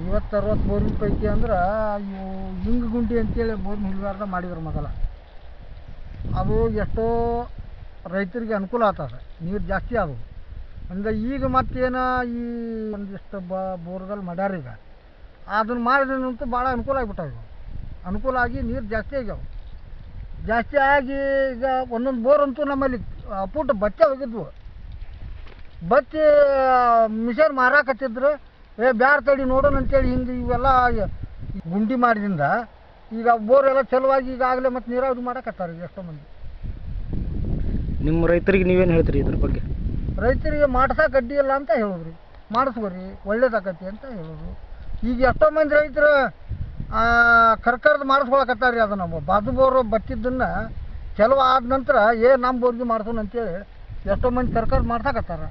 ಐವತ್ತು ಅರವತ್ತು ಬೋರಿನ ಪೈಕಿ ಅಂದ್ರೆ ಇವು ಹಿಂಗ್ ಗುಂಡಿ ಅಂತೇಳಿ ಬೋರಿನ ಹಿಲ್ವಾರ್ದ ಮಾಡಿದ್ರು ಮೊದಲ. ಅದು ಎಷ್ಟೋ ರೈತರಿಗೆ ಅನುಕೂಲ ಆಗ್ತದೆ, ನೀರು ಜಾಸ್ತಿ ಆದವು. ಅಂದರೆ ಈಗ ಮತ್ತೇನು ಈ ಒಂದಿಷ್ಟು ಬ ಬೋರ್ದಲ್ಲಿ ಮಾಡ್ಯಾರ ಈಗ. ಅದನ್ನು ಮಾಡಿದ್ರಂತೂ ಭಾಳ ಅನುಕೂಲ ಆಗಿಬಿಟ್ಟಾವ ಅನುಕೂಲ ಆಗಿ ನೀರು ಜಾಸ್ತಿ ಆಗ್ಯಾವೆ. ಜಾಸ್ತಿ ಆಗಿ ಈಗ ಒಂದೊಂದು ಬೋರ್ ಅಂತೂ ನಮ್ಮಲ್ಲಿ ಪುಟ್ಟ ಬಚ್ಚೆ ಹೋಗಿದ್ವು. ಬತ್ತಿ ಮಿಷನ್ ಮಾರಾಕತ್ತಿದ್ರು. ಏ ಬ್ಯಾರ ತಡಿ ನೋಡೋಣ ಅಂತೇಳಿ ಹಿಂಗೆ ಇವೆಲ್ಲ ಗುಂಡಿ ಮಾಡಿದಿಂದ ಈಗ ಬೋರೆಲ್ಲ ಚಲುವಾಗಿ ಈಗಾಗಲೇ ಮತ್ತೆ ನೀರಾವರಿ ಮಾಡಕತ್ತಾರೆ ಈಗ ಎಷ್ಟೋ ಮಂದಿ. ನಿಮ್ಮ ರೈತರಿಗೆ ನೀವೇನು ಹೇಳ್ತೀರಿ ಇದ್ರ ಬಗ್ಗೆ? ರೈತರಿಗೆ ಮಾಡ್ಸಕ್ಕೆ ಅಡ್ಡಿ ಇಲ್ಲ ಅಂತ ಹೇಳಿದ್ರಿ. ಮಾಡಿಸ್ಕೊರಿ ಒಳ್ಳೇದಾಗತ್ತೆ ಅಂತ ಹೇಳೋದು ಈಗ ಎಷ್ಟೋ ಮಂದಿ ರೈತರು ಕರ್ಕರ್ದು ಮಾಡಿಸ್ಕೊಳಕತ್ತಾರೆ ಅದು ನಮ್ಮ ಬಾಜು ಬೋರು ಬತ್ತಿದ್ದನ್ನ ಕೆಲವು ಆದ ನಂತರ ಏ ನಮ್ಮ ಬೋರ್ಗೆ ಮಾಡ್ಸೋಣ ಅಂತೇಳಿ ಎಷ್ಟೋ ಮಂದಿ ಸರ್ಕಾರ ಮಾಡ್ಸಕತ್ತಾರ.